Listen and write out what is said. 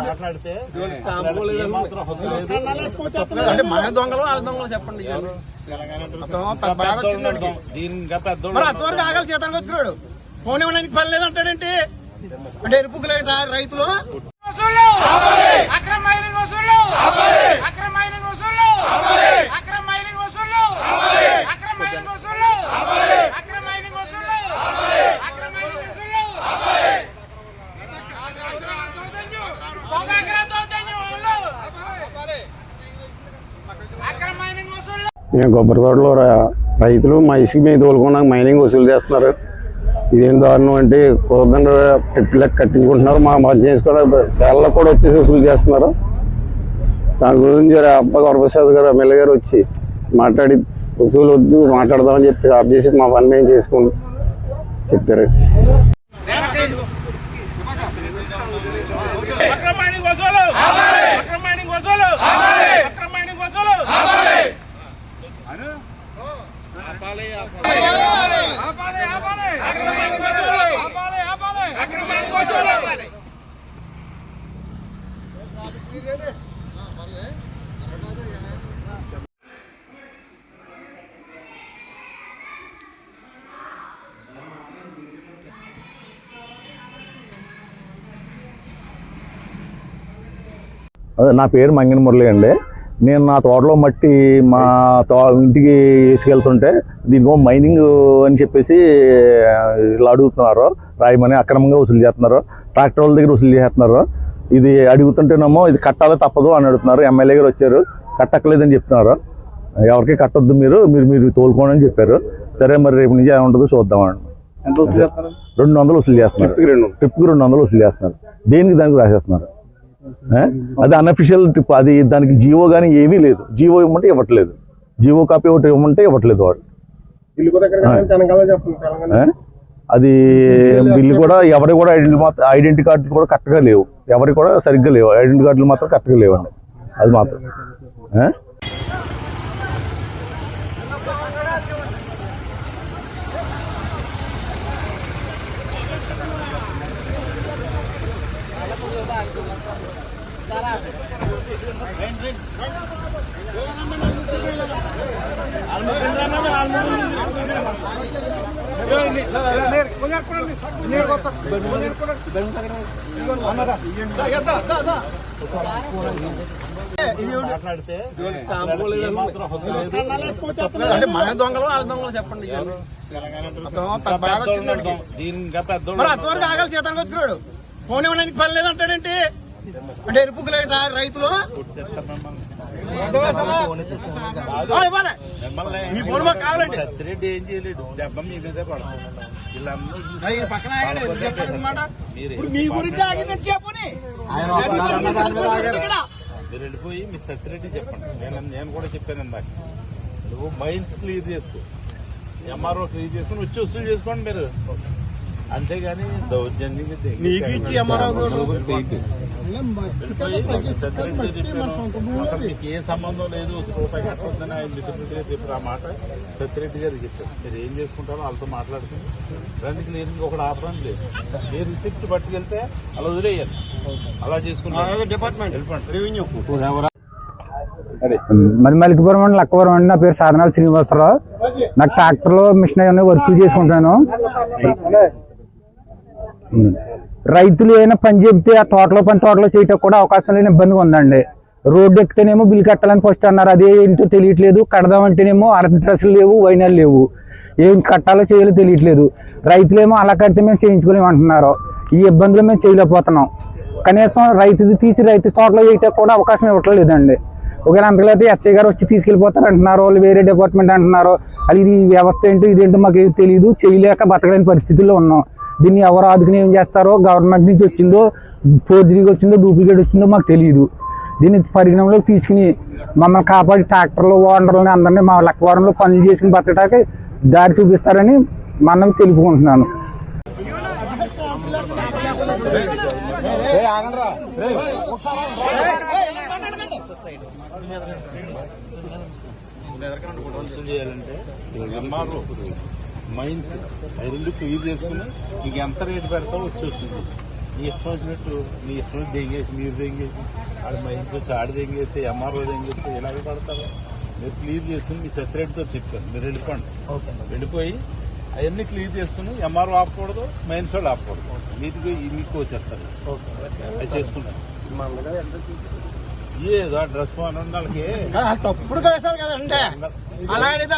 మాట్లాడితే అంటే మన దొంగలు వాళ్ళ దొంగలు చెప్పండి బాగా వచ్చిందండి మరి అంతవరకు ఆగలి చేతానికి వచ్చినాడు. ఫోన్ ఇవ్వడానికి పని లేదంటాడేంటి? అంటే ఎరుపుకులే రైతులు. వసూలు అక్రమ మైనింగ్ వసూలు అక్రమ మైనింగ్ వసూలు అక్రమ మైనింగ్ వసూలు అక్రమ మైనింగ్ వసూలు అక్రమ మైనింగ్ వసూలు అక్రమ మైనింగ్ వసూలు సౌదాగర దౌర్జన్యం వాళ్ళు అక్రమ మైనింగ్ వసూలు మేము కొబ్బరితోటలో రైతులు మా ఇసుక మీద తోలుకున్నాక మైనింగ్ వసూలు చేస్తున్నారు. ఇదేం దారుణం అంటే కుదరదండ ట్రిప్లకు కట్టించుకుంటున్నారు. మా మధ్య చేసుకోవడానికి సేళ్ళకు కూడా వచ్చేసి వసూలు చేస్తున్నారు. దాని గురించి అబ్బా వరప్రసాద్ గారు ఎమ్మెల్యే గారు వచ్చి మాట్లాడి వసూలు వద్దు మాట్లాడదామని చెప్పి ఆఫ్ చేసి మా పని మేము చేసుకుంటాం. చెప్పారు అక్రమ మైనింగ్ వసూలు అక్రమ మైనింగ్ వసూలు అక్రమ మైనింగ్ వసూలు ఆపాలి ఆపాలి అక్రమ మైనింగ్ వసూలు ఆపాలి ఆపాలి అక్రమ మైనింగ్ వసూలు అదే నా పేరు మంగిన మురళి అండి. నేను నా తోటలో మట్టి మా తో ఇంటికి వేసుకెళ్తుంటే దీనికో మైనింగ్ అని చెప్పేసి ఇలా అడుగుతున్నారు. రాయమని అక్రమంగా వసూలు చేస్తున్నారు. ట్రాక్టర్ వాళ్ళ దగ్గర వసూలు చేస్తున్నారు. ఇది అడుగుతుంటేనేమో ఇది కట్టాలి తప్పదు అని అడుగుతున్నారు. ఎమ్మెల్యే గారు వచ్చారు. కట్టక్కలేదని చెప్తున్నారు. ఎవరికి కట్టొద్దు మీరు మీరు మీరు తోలుకోండి అని చెప్పారు. సరే మరి రేపు నుంచి ఏముంటుందో చూద్దామండి రెండు వందలు వసూలు చేస్తున్నారు. ట్రిప్కి రెండు వందలు వసూలు చేస్తున్నారు. దేనికి దానికి రాసేస్తున్నారు? అది అన్అఫిషియల్ ట్రిప్ అది దానికి జియో కానీ ఏమీ లేదు. జియో ఇవ్వమంటే ఇవ్వట్లేదు. జియో కాపీ ఒకటి ఇవ్వమంటే ఇవ్వట్లేదు వాడు? అది బిల్లు కూడా ఎవరి కూడా ఐడెంటి మాత్రం ఐడెంటి కార్డులు కూడా కరెక్ట్గా లేవు. ఎవరి కూడా సరిగ్గా లేవు. ఐడెంటి కార్డులు మాత్రం కరెక్ట్గా లేవండి. అది మాత్రం. అంటే మన దొంగలు వాళ్ళ దొంగలు చెప్పండి బాగా వచ్చిందండి అంతవరకు ఆగలి చేతానికి వచ్చినాడు. ఫోన్ ఇవ్వడానికి పని లేదంటాడేంటి అంటే ఎరుపుకులే రైతులు. మీ ఫోన్ మాకు కావాలండి. సత్యరెడ్డి ఏం చేయలేడు దెబ్బ మీ మీదే పక్కన ఇప్పుడు గురించి ఆగిందని చెప్పని. మీరు వెళ్ళిపోయి మీ సత్యరెడ్డి చెప్పండి. నేను నేను కూడా చెప్పాను ఇందాక నువ్వు మైన్స్ క్లియర్ చేసుకో. ఎంఆర్ఓ క్లియర్ చేసుకుని వచ్చి వసూలు చేసుకోండి మీరు. అంతేగాని దౌర్జన్యం నీకు ఇచ్చి మీకు ఏ సంబంధం లేదు రూపాయి కట్టొద్దని ఆయన మిత్రుడిగా చెప్పారు ఆ మాట. సత్యరెడ్డి గారు చెప్పారు. మీరు ఏం చేసుకుంటారో వాళ్ళతో మాట్లాడుతుంది రండి క్లియరింగ్ ఒకటి ఆపడానికి లేదు. ఏ రిసిప్ట్ పట్టుకెళ్తే అలా వదిలేయాలి. అలా చేసుకుంటారు. డిపార్ట్మెంట్ రెవెన్యూ మరి మలికిపురం అండి లక్కవరం అండి నా పేరు సాధనాల శ్రీనివాసరావు. నాకు ట్రాక్టర్లో మిషన్ అయ్యి వర్కులు చేసుకుంటాను రైతులు ఏమైనా పని చెప్తే ఆ తోటలో పని తోటలో చేయటం కూడా అవకాశం లేని ఇబ్బందిగా ఉందండి. రోడ్డు ఎక్కితేనేమో బిల్లు కట్టాలని ఫస్ట్ అన్నారు. అదే ఏంటో తెలియట్లేదు. కడదామంటేనేమో అరడ్రస్లు లేవు వైనాలు లేవు. ఏం కట్టాలో చేయాలో తెలియట్లేదు. రైతులేమో అలా కడితే మేము చేయించుకోలేమంటున్నారు ఈ ఇబ్బందులు మేము చేయలేకపోతున్నాం. కనీసం రైతుది తీసి రైతు తోటలో చేయటం కూడా అవకాశం ఇవ్వట్లేదండి ఒకవేళ అంతకైతే ఎస్ఐ గారు వచ్చి తీసుకెళ్ళిపోతారు అంటున్నారు. వాళ్ళు వేరే డిపార్ట్మెంట్ అంటున్నారు. అది ఇది వ్యవస్థ ఏంటో ఇదేంటో మాకు తెలియదు చేయలేక బతకలేని పరిస్థితుల్లో ఉన్నాం. దీన్ని ఎవరు ఆదుకుని ఏం చేస్తారో గవర్నమెంట్ నుంచి వచ్చిందో ఫోర్జరీకి వచ్చిందో డూప్లికేట్ వచ్చిందో మాకు తెలియదు. దీన్ని పరిగణంలోకి తీసుకుని మమ్మల్ని కాపాడి ట్రాక్టర్లు ఓనర్లని అందరినీ మా లక్కవరంలో పనులు చేసుకుని బతకడానికి దారి చూపిస్తారని మనం తెలుపుకుంటున్నాను. చేయాలంటే మైన్స్ ఐదు క్లియర్ చేసుకుని నీకు ఎంత రేటు పెడతావు వచ్చి వస్తుంది నీ ఇష్టం వచ్చినట్టు నీ ఇష్టం వచ్చి దెంగేసి మీరు దెంగేసి ఆడ మా ఇంట్లో వచ్చి ఆడ దెంగేస్తే ఎంఆర్ఓ దెంగేస్తే ఇలాగే పడతారు? మీరు క్లియర్ చేసుకుని మీ సెక్రటరీతో చెప్పారు. మీరు వెళ్ళిపోండి. వెళ్ళిపోయి అవన్నీ క్లియర్ చేసుకుని ఎంఆర్ఓ ఆపకూడదు మైన్స్ వాళ్ళు ఆపకూడదు. మీదికి మీకు కోసేస్తారు అది చేసుకుంటారు. ఏదో డ్రెస్ బాగుండాలకి తప్పుడు వేశారు కదండి. అలా అడిగితే